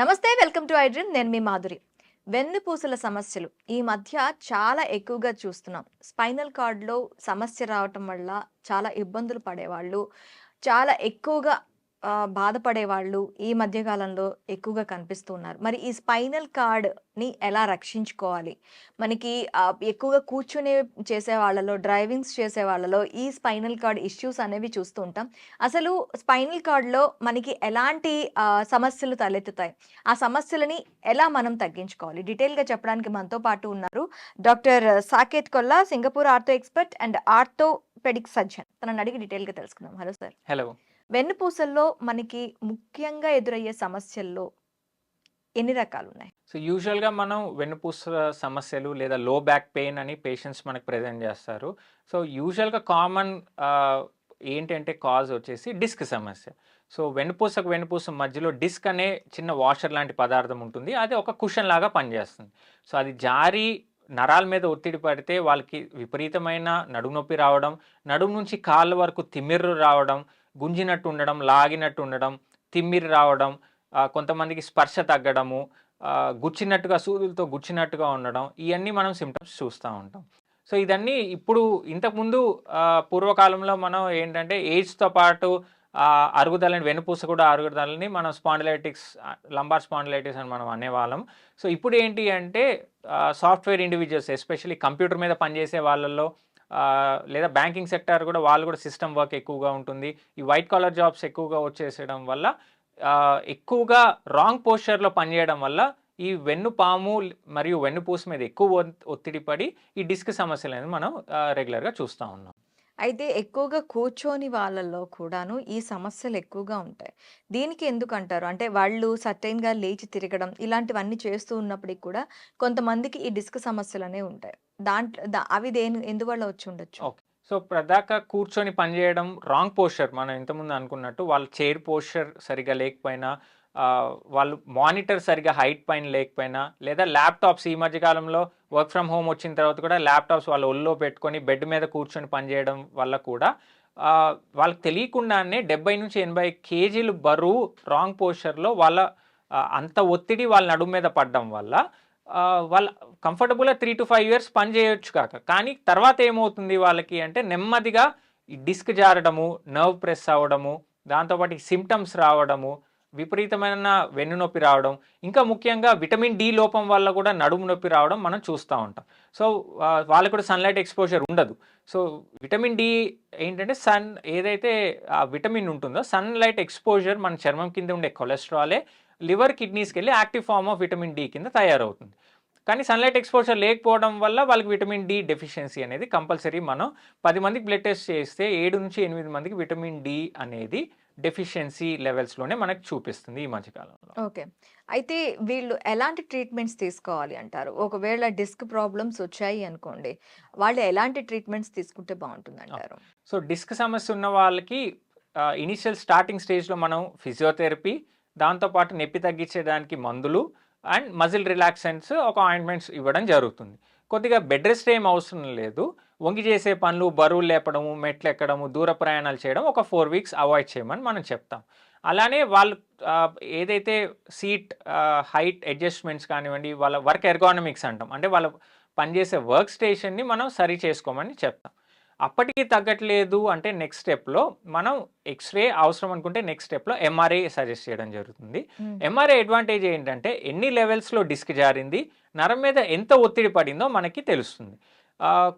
నమస్తే welcome to iDream. నేను మీ మాధురి. వెన్నుపూసల సమస్యలు ఈ మధ్య చాలా ఎక్కువగా చూస్తున్నాం. స్పైనల్ కార్డ్లో సమస్య రావటం వల్ల చాలా ఇబ్బందులు పడేవాళ్ళు. చాలా ఎక్కువగా బాధపడేవాళ్ళు ఈ మధ్యకాలంలో ఎక్కువగా కనిపిస్తూ ఉన్నారు మరి ఈ స్పైనల్ కార్డ్ని ఎలా రక్షించుకోవాలి? మనకి ఎక్కువగా కూర్చునే చేసే వాళ్ళలో డ్రైవింగ్స్ చేసే వాళ్ళలో ఈ స్పైనల్ కార్డ్ ఇష్యూస్ అనేవి చూస్తూ ఉంటాం. అసలు స్పైనల్ కార్డ్లో మనకి ఎలాంటి సమస్యలు తలెత్తుతాయి? ఆ సమస్యలని ఎలా మనం తగ్గించుకోవాలి? డీటెయిల్గా చెప్పడానికి మనతో పాటు ఉన్నారు doctor Saketh Kolla Singapore ortho expert and orthopaedic surgeon. తనని అడిగి డీటెయిల్గా తెలుసుకుందాం. Hello sir. హలో. వెన్నుపూసల్లో మనకి ముఖ్యంగా ఎదురయ్యే సమస్యల్లో ఎన్ని రకాలు ఉన్నాయి సో యూజువల్గా మనం వెన్నుపూస సమస్యలు లేదా లో బ్యాక్ పెయిన్ అని పేషెంట్స్ మనకు ప్రజెంట్ చేస్తారు. సో యూజువల్గా కామన్ ఏంటంటే కాజ్ వచ్చేసి డిస్క్ సమస్య. సో వెన్నుపూసకు వెన్నుపూస మధ్యలో డిస్క్ అనే చిన్న వాషర్ లాంటి పదార్థం ఉంటుంది. అది ఒక కుషన్ లాగా పనిచేస్తుంది. సో అది జారి నరాల మీద ఒత్తిడి పడితే వాళ్ళకి విపరీతమైన నడుము నొప్పి రావడం నడుము నుంచి కాళ్ళ వరకు తిమ్మిర్రు రావడం గుంజినట్టు ఉండడం లాగినట్టు ఉండడం తిమ్మిరి రావడం కొంతమందికి స్పర్శ తగ్గడము గుచ్చినట్టుగా సూదులతో గుచ్చినట్టుగా ఉండడం ఇవన్నీ మనం సిమ్టమ్స్ చూస్తూ ఉంటాం. సో ఇదన్నీ ఇప్పుడు ఇంతకుముందు పూర్వకాలంలో మనం ఏంటంటే ఏజ్తో పాటు అరుగుదలని వెనుపూస కూడా అరుగుదలని మనం స్పాండిలైటిక్స్ లంబార్ స్పాండిలైటిక్స్ అని మనం అనేవాళ్ళం. సో ఇప్పుడు ఏంటి అంటే సాఫ్ట్వేర్ ఇండివిజువల్స్ ఎస్పెషల్లీ కంప్యూటర్ మీద పనిచేసే వాళ్ళల్లో లేదా బ్యాంకింగ్ సెక్టర్ కూడా వాళ్ళు కూడా సిస్టమ్ వర్క్ ఎక్కువగా ఉంటుంది. ఈ వైట్ కాలర్ జాబ్స్ ఎక్కువగా వచ్చేసేయడం వల్ల ఎక్కువగా రాంగ్ పోస్చర్లో పనిచేయడం వల్ల ఈ వెన్నుపాము మరియు వెన్నుపూస మీద ఎక్కువ ఒత్తిడి పడి ఈ డిస్క్ సమస్యలు అనేది మనం రెగ్యులర్గా చూస్తూ ఉన్నాం. అయితే ఎక్కువగా కూర్చొని వాళ్ళల్లో కూడాను ఈ సమస్యలు ఎక్కువగా ఉంటాయి. దీనికి ఎందుకు అంటారు అంటే వాళ్ళు సర్టైన్గా లేచి తిరగడం ఇలాంటివన్నీ చేస్తూ ఉన్నప్పటికి కూడా కొంతమందికి ఈ డిస్క్ సమస్యలు అనేవి ఉంటాయి దాంట్లో అవి దేని ఎందువల్ల వచ్చి ఉండొచ్చు? ఓకే. సో ప్రదాక కూర్చొని పనిచేయడం రాంగ్ పోస్చర్. మనం ఇంతకుముందు అనుకున్నట్టు వాళ్ళ చైర్ పోస్చర్ సరిగా లేకపోయినా వాళ్ళు మానిటర్ సరిగా హైట్ పైన లేకపోయినా లేదా ల్యాప్టాప్స్ ఈ మధ్యకాలంలో వర్క్ ఫ్రమ్ హోమ్ వచ్చిన తర్వాత కూడా ల్యాప్టాప్స్ వాళ్ళ ఒళ్ళో పెట్టుకొని బెడ్ మీద కూర్చొని పనిచేయడం వల్ల కూడా వాళ్ళకి తెలియకుండానే డెబ్బై నుంచి ఎనభై కేజీలు బరువు రాంగ్ పోస్చర్లో వాళ్ళ అంత ఒత్తిడి వాళ్ళ నడుము మీద పడడం వల్ల వాళ్ళ కంఫర్టబుల్గా త్రీ టు ఫైవ్ ఇయర్స్ పని చేయొచ్చు కాక. కానీ తర్వాత ఏమవుతుంది వాళ్ళకి అంటే నెమ్మదిగా ఈ డిస్క్ జారడము నర్వ్ ప్రెస్ అవ్వడము దాంతోపాటు ఈ సిమ్టమ్స్ రావడము విపరీతమైన వెన్ను నొప్పి రావడం ఇంకా ముఖ్యంగా విటమిన్ డి లోపం వల్ల కూడా నడుము నొప్పి రావడం మనం చూస్తూ ఉంటాం. సో వాళ్ళకి వాళ్ళకు కూడా సన్లైట్ ఎక్స్పోజర్ ఉండదు. సో విటమిన్ డి ఏంటంటే సన్ ఏదైతే ఆ విటమిన్ ఉంటుందో సన్లైట్ ఎక్స్పోజర్ మన చర్మం కింద ఉండే కొలెస్ట్రాలే లివర్ కిడ్నీస్కి వెళ్ళి active form of vitamin D కింద తయారవుతుంది. కానీ సన్లైట్ ఎక్స్పోజర్ లేకపోవడం వల్ల వాళ్ళకి విటమిన్ డి డెఫిషియన్సీ అనేది కంపల్సరీ మనం పది మందికి బ్లడ్ టెస్ట్ చేస్తే ఏడు నుంచి ఎనిమిది మందికి విటమిన్ డి అనేది డెఫిషియన్సీ లెవెల్స్లోనే మనకు చూపిస్తుంది ఈ మధ్యకాలంలో. ఓకే. అయితే వీళ్ళు ఎలాంటి ట్రీట్మెంట్స్ తీసుకోవాలి అంటారు? ఒకవేళ డిస్క్ ప్రాబ్లమ్స్ వచ్చాయి అనుకోండి వాళ్ళు ఎలాంటి ట్రీట్మెంట్స్ తీసుకుంటే బాగుంటుంది అంటారు సో డిస్క్ సమస్య ఉన్న వాళ్ళకి ఇనిషియల్ స్టార్టింగ్ స్టేజ్లో మనం ఫిజియోథెరపీ దాంతోపాటు నొప్పి తగ్గించడానికి మందులు అండ్ మజిల్ రిలాక్సెంట్స్ ఒక ఆయింట్మెంట్స్ ఇవ్వడం జరుగుతుంది. కొద్దిగా బెడ్ రెస్ట్ ఏం అవసరం లేదు. వంగి చేసే పనులు బరువులు లేపడము మెట్లు ఎక్కడము దూర ప్రయాణాలు చేయడం ఒక ఫోర్ వీక్స్ అవాయిడ్ చేయమని మనం చెప్తాం. అలానే వాళ్ళు ఏదైతే సీట్ హైట్ అడ్జస్ట్మెంట్స్ కానివ్వండి వాళ్ళ వర్క్ ఎర్గానమిక్స్ అంటాం. అంటే వాళ్ళ పనిచేసే వర్క్ స్టేషన్ని మనం సరి చేసుకోమని చెప్తాం. అప్పటికి తగ్గట్లేదు అంటే నెక్స్ట్ స్టెప్లో మనం ఎక్స్రే అవసరం అనుకుంటే నెక్స్ట్ స్టెప్లో ఎంఆర్ఐ సజెస్ట్ చేయడం జరుగుతుంది. ఎంఆర్ఐ అడ్వాంటేజ్ ఏంటంటే ఎన్ని లెవెల్స్లో డిస్క్ జారింది నరం మీద ఎంత ఒత్తిడి పడిందో మనకి తెలుస్తుంది.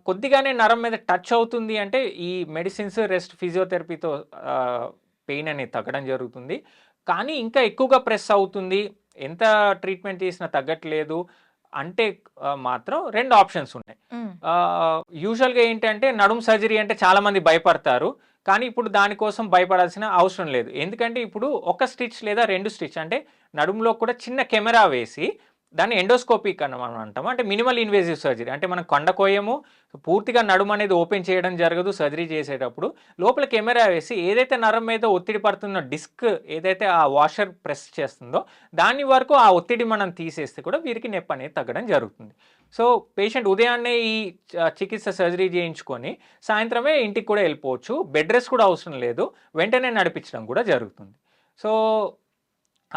కొద్దిగానే నరం మీద టచ్ అవుతుంది అంటే ఈ మెడిసిన్స్ రెస్ట్ ఫిజియోథెరపీతో పెయిన్ అనేది తగ్గడం జరుగుతుంది. కానీ ఇంకా ఎక్కువగా ప్రెస్ అవుతుంది. ఎంత ట్రీట్మెంట్ చేసినా తగ్గట్లేదు. అంటే మాత్రం రెండు ఆప్షన్స్ ఉన్నాయి. యూజువల్గా ఏంటంటే నడుము సర్జరీ అంటే చాలామంది భయపడతారు. కానీ ఇప్పుడు దానికోసం భయపడాల్సిన అవసరం లేదు. ఎందుకంటే ఇప్పుడు ఒక స్టిచ్ లేదా రెండు స్టిచ్ అంటే నడుములో కూడా చిన్న కెమెరా వేసి దాన్ని ఎండోస్కోపిక్ అని మనం అంటాం అంటే మినిమల్ ఇన్వేజివ్ సర్జరీ. అంటే మనం కొండ కోయము పూర్తిగా నడుము అనేది ఓపెన్ చేయడం జరగదు సర్జరీ చేసేటప్పుడు. లోపల కెమెరా వేసి ఏదైతే నరం మీద ఒత్తిడి పడుతున్న డిస్క్ ఏదైతే ఆ వాషర్ ప్రెస్ చేస్తుందో దాని వరకు ఆ ఒత్తిడి మనం తీసేస్తే కూడా వీరికి నొప్పి అనేది తగ్గడం జరుగుతుంది. సో పేషెంట్ ఉదయాన్నే ఈ చికిత్స సర్జరీ చేయించుకొని సాయంత్రమే ఇంటికి కూడా వెళ్ళిపోవచ్చు. బెడ్ రెస్ట్ కూడా అవసరం లేదు. వెంటనే నడిపించడం కూడా జరుగుతుంది. సో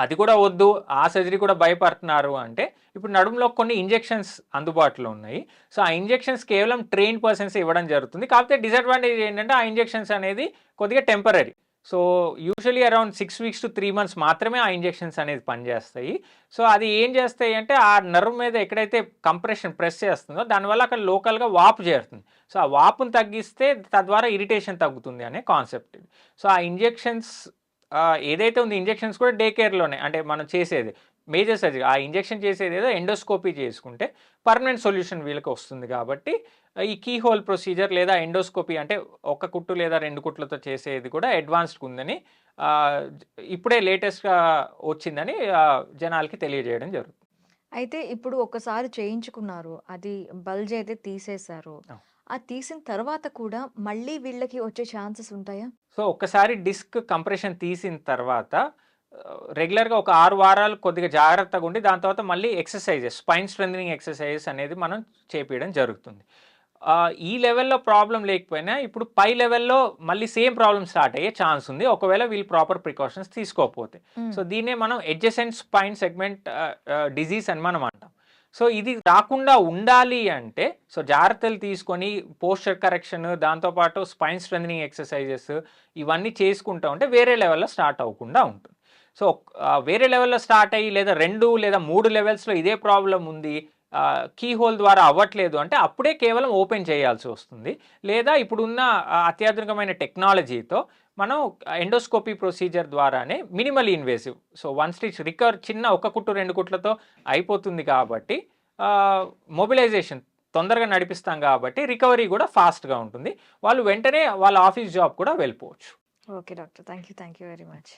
అది కూడా వద్దు ఆ సర్జరీ కూడా భయపడుతున్నారు అంటే ఇప్పుడు నడుములో కొన్ని ఇంజెక్షన్స్ అందుబాటులో ఉన్నాయి. సో ఆ ఇంజెక్షన్స్ కేవలం ట్రైన్ పర్సన్స్ ఇవ్వడం జరుగుతుంది. కాకపోతే డిసడ్వాంటేజ్ ఏంటంటే ఆ ఇంజెక్షన్స్ అనేది కొద్దిగా temporary so usually around six weeks to three months మాత్రమే ఆ ఇంజెక్షన్స్ అనేది పనిచేస్తాయి. సో అది ఏం చేస్తాయి అంటే ఆ నర్వ్ మీద ఎక్కడైతే కంప్రెషన్ ప్రెస్ చేస్తుందో దానివల్ల అక్కడ లోకల్గా వాపు చేరుతుంది. సో ఆ వాపును తగ్గిస్తే తద్వారా ఇరిటేషన్ తగ్గుతుంది అనే కాన్సెప్ట్ సో ఆ ఇంజెక్షన్స్ ఏదైతే ఉంది ఇంజెక్షన్స్ కూడా డే కేర్లోనే అంటే మనం చేసేది మేజర్ సర్జరీ ఆ ఇంజెక్షన్ చేసేది ఏదో ఎండోస్కోపీ చేసుకుంటే పర్మనెంట్ సొల్యూషన్ వీళ్ళకి వస్తుంది కాబట్టి ఈ కీ హోల్ ప్రొసీజర్ లేదా ఎండోస్కోపీ అంటే ఒక కుట్టు లేదా రెండు కుట్లతో చేసేది కూడా అడ్వాన్స్డ్ ఉందని ఇప్పుడే లేటెస్ట్గా వచ్చిందని జనాలకి తెలియజేయడం జరుగుతుంది. అయితే ఇప్పుడు ఒకసారి చేయించుకున్నారు అది బల్జ్ అయితే తీసేశారు. ఆ. తీసిన తర్వాత కూడా మళ్ళీ వీళ్ళకి వచ్చే ఛాన్సెస్ ఉంటాయా? సో ఒక్కసారి డిస్క్ కంప్రెషన్ తీసిన తర్వాత రెగ్యులర్గా ఒక ఆరు వారాలు కొద్దిగా జాగ్రత్తగా ఉండి దాని తర్వాత మళ్ళీ ఎక్సర్సైజెస్ స్పైన్ స్ట్రెంథనింగ్ ఎక్సర్సైజెస్ అనేది మనం చేపించడం జరుగుతుంది. ఈ లెవెల్లో ప్రాబ్లం లేకపోయినా ఇప్పుడు పై లెవెల్లో మళ్ళీ సేమ్ ప్రాబ్లం స్టార్ట్ అయ్యే ఛాన్స్ ఉంది. ఒకవేళ వీళ్ళు ప్రాపర్ ప్రికాషన్స్ తీసుకోకపోతే. సో దీన్నే మనం ఎడ్జసెంట్ స్పైన్ సెగ్మెంట్ డిజీజ్ అని మనం అంటాం. సో ఇది రాకుండా ఉండాలి అంటే సో జాగ్రత్తలు తీసుకొని పోస్చర్ కరెక్షన్ దాంతోపాటు స్పైన్ స్ట్రెంథనింగ్ ఎక్సర్సైజెస్ ఇవన్నీ చేసుకుంటా ఉంటే వేరే లెవెల్లో స్టార్ట్ అవ్వకుండా ఉంటుంది. సో వేరే లెవెల్లో స్టార్ట్ అయ్యి లేదా రెండు లేదా మూడు లెవెల్స్లో ఇదే ప్రాబ్లం ఉంది కీ హోల్ ద్వారా అవ్వట్లేదు అంటే అప్పుడే కేవలం ఓపెన్ చేయాల్సి వస్తుంది. లేదా ఇప్పుడున్న అత్యాధునికమైన టెక్నాలజీతో మనం ఎండోస్కోపీ ప్రొసీజర్ ద్వారానే minimal invasive. So one stitch recover చిన్న ఒక కుట్టు రెండు కుట్లతో అయిపోతుంది కాబట్టి మొబిలైజేషన్ తొందరగా నడిపిస్తాం కాబట్టి రికవరీ కూడా ఫాస్ట్గా ఉంటుంది. వాళ్ళు వెంటనే వాళ్ళ ఆఫీస్ జాబ్ కూడా వెళ్ళిపోవచ్చు. Okay doctor. Thank you thank you very much.